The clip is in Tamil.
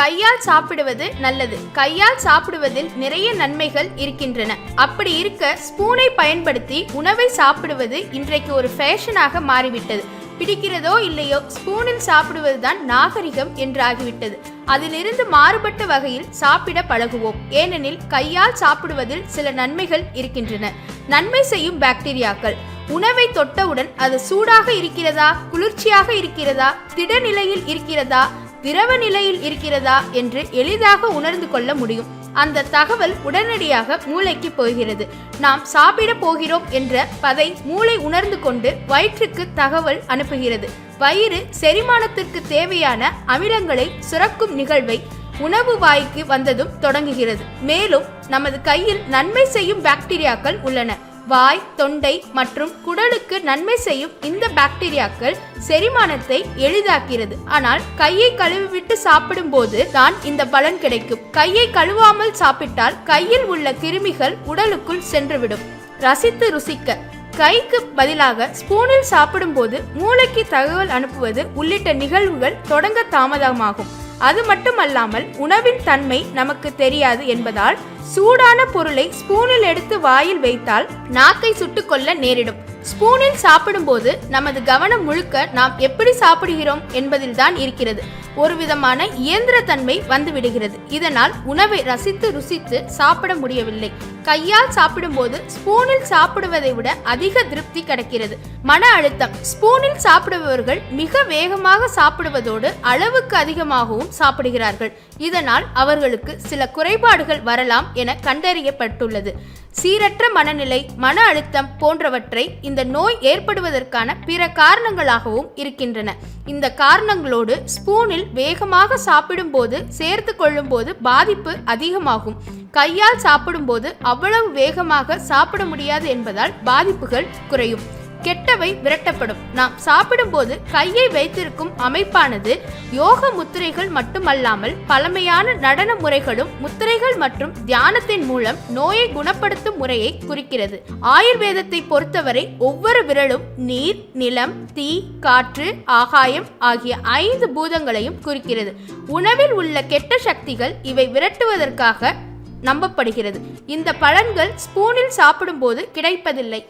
கையால் சாப்பிடுவது நல்லது. கையால் சாப்பிடுவதில் நிறைய நன்மைகள் இருக்கின்றன. அப்படி இருக்க ஸ்பூனை பயன்படுத்தி உணவை சாப்பிடுவது இன்றைக்கு ஒரு ஃபேஷனாக மாறிவிட்டது. பிடிக்கிறதோ இல்லையோ ஸ்பூனில் சாப்பிடுவதுதான் நாகரிகம் என்றாகிவிட்டது. அதிலிருந்து மாறுபட்ட வகையில் சாப்பிட பழகுவோம். ஏனெனில் கையால் சாப்பிடுவதில் சில நன்மைகள் இருக்கின்றன. நன்மை செய்யும் பாக்டீரியாக்கள். உணவை தொட்டவுடன் அது சூடாக இருக்கிறதா? குளிர்ச்சியாக இருக்கிறதா? திடநிலையில் இருக்கிறதா? திரவ நிலையில் இருக்கிறதா என்று எளிதாக உணர்ந்து கொள்ள முடியும். அந்த தகவல் உடனடியாக மூளைக்கு போகிறது. நாம் சாப்பிட போகிறோம் என்ற பதை மூளை உணர்ந்து கொண்டு வயிற்றுக்கு தகவல் அனுப்புகிறது. வயிறு செரிமானத்திற்கு தேவையான அமிலங்களை சுரக்கும் நிகழ்வை உணவு வாய்க்கு வந்ததும் தொடங்குகிறது. மேலும் நமது கையில் நன்மை செய்யும் பாக்டீரியாக்கள் உள்ளன. வாய் தொண்டை மற்றும் குடலுக்கு நன்மை செய்யும் இந்த பாக்டீரியாக்கள் செரிமானத்தை எளிதாக்கிறது ஆனால் கையை கழுவிவிட்டு சாப்பிடும்போது தான் இந்த பலன் கிடைக்கும். கையை கழுவாமல் சாப்பிட்டால் கையில் உள்ள கிருமிகள் உடலுக்குள் சென்றுவிடும். ரசித்து ருசிக்க. கைக்கு பதிலாக ஸ்பூனில் சாப்பிடும்போது மூளைக்கு தகவல் அனுப்புவது உள்ளிட்ட நிகழ்வுகள் தொடங்க தாமதமாகும். அது மட்டுமல்லாமல் உணவின் தன்மை நமக்கு தெரியாது என்பதால் சூடான பொருளை ஸ்பூனில் எடுத்து வாயில் வைத்தால் நாக்கை சுட்டுக்கொள்ள நேரிடும். ஸ்பூனில் சாப்பிடும்போது நமது கவனம் முழுக்க நாம் எப்படி சாப்பிடுகிறோம் என்பதில்தான் இருக்கிறது. ஒரு விதமான இயந்திரத்தன்மை வந்துவிடுகிறது. இதனால் உணவை ரசித்து ருசித்து சாப்பிட முடியவில்லை. கையால் சாப்பிடும்போது ஸ்பூனில் சாப்பிடுவதை விட அதிக திருப்தி கிடைக்கிறது. மன அழுத்தம். ஸ்பூனில் சாப்பிடுபவர்கள் மிக வேகமாக சாப்பிடுவதோடு அளவுக்கு அதிகமாகவும் சாப்பிடுகிறார்கள். இதனால் அவர்களுக்கு சில குறைபாடுகள் வரலாம் என கண்டறியப்பட்டுள்ளது. சீரற்ற மனநிலை மன அழுத்தம் போன்றவற்றை இந்த நோய் ஏற்படுவதற்கான பிற காரணங்களாகவும் இருக்கின்றன. இந்த காரணங்களோடு ஸ்பூனில் வேகமாக சாப்பிடும்போது சேர்த்து கொள்ளும்போது பாதிப்பு அதிகமாகும். கையால் சாப்பிடும்போது அவ்வளவு வேகமாக சாப்பிட முடியாது என்பதால் பாதிப்புகள் குறையும். கெட்டவை விரட்டப்படும். நாம் சாப்பிடும்போது கையை வைத்திருக்கும் அமைப்பானது யோக முத்திரைகள் மட்டுமல்லாமல் பழமையான நடன முறைகளும் முத்திரைகள் மற்றும் தியானத்தின் மூலம் நோயை குணப்படுத்தும் முறையை குறிக்கிறது. ஆயுர்வேதத்தை பொறுத்தவரை ஒவ்வொரு விரலும் நீர் நிலம் தீ காற்று ஆகாயம் ஆகிய ஐந்து பூதங்களையும் குறிக்கிறது. உணவில் உள்ள கெட்ட சக்திகள் இவை விரட்டுவதற்காக நம்பப்படுகிறது. இந்த பலன்கள் ஸ்பூனில் சாப்பிடும்போது கிடைப்பதில்லை.